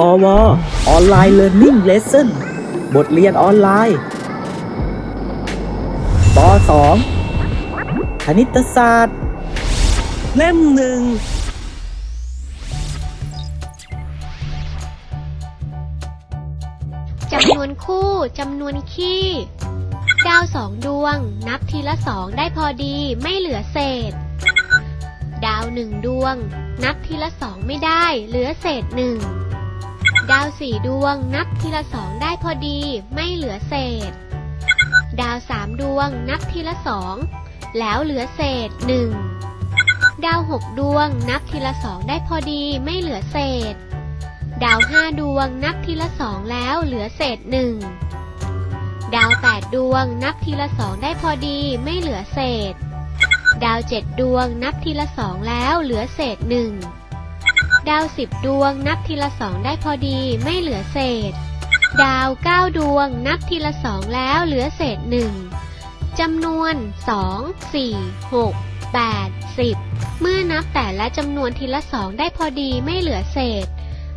พอวออนไลน์เรียนนิ่งเลสเซ่นบทเรียนออนไลน์ป .2 คณิตศาสตร์ เล่มหนึ่งจำนวนคู่จำนวนคี่ดาวสองดวง นับทีละสองได้พอดีไม่เหลือเศษ ดาวหนึ่งดวง นับทีละสองไม่ได้ เหลือเศษหนึ่ง ดาวสี่ดวงนับทีละสองได้พอดีไม่เหลือเศษ ดาวสามดวงนับทีละสองแล้วเหลือเศษหนึ่งดาวหกดวงนับทีละสองได้พอดีไม่เหลือเศษ ดาวห้าดวงนับทีละสองแล้วเหลือเศษหนึ่งดาวแปดดวงนับทีละสองได้พอดีไม่เหลือเศษ ดาวเจ็ดดวงนับทีละสองแล้วเหลือเศษหนึ่ง ดาวสิบดวงนับทีละสองได้พอดีไม่เหลือเศษ ดาวเก้าดวงนับทีละสองแล้วเหลือเศษหนึ่งจำนวนสองสี่หกแปดสิบเมื่อนับแต่ละจำนวนทีละสองได้พอดีไม่เหลือเศษ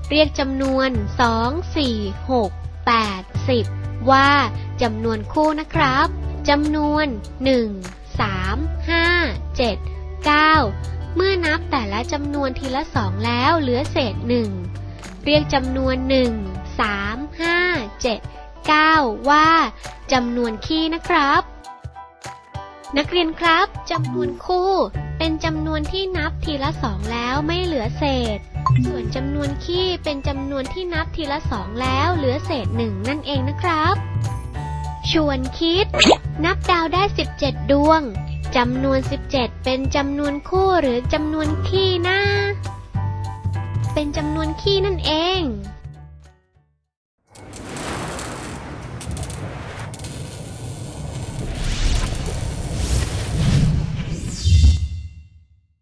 เรียกจำนวน2 4 6 8 10ว่าจำนวนคู่นะครับจำนวน1 3 5 7 9เเมื่อนับแต่ละจำนวนทีละสองแล้วเหลือเศษ1เรียกจำนวน1 3 5 7 9ว่าจำนวนคี่นะครับ นักเรียนครับจำนวนคู่ เป็นจำนวนที่นับทีละสองแล้วไม่เหลือเศษ ส่วนจำนวนคี่เป็นจำนวนที่นับทีละสองแล้วเหลือเศษหนึ่งนั่นเองนะครับ ชวนคิด นับดาวได้ 17 ดวง จำนวน 17 เป็นจำนวนคู่หรือจำนวนคี่นะ เป็นจำนวนคี่นั่นเอง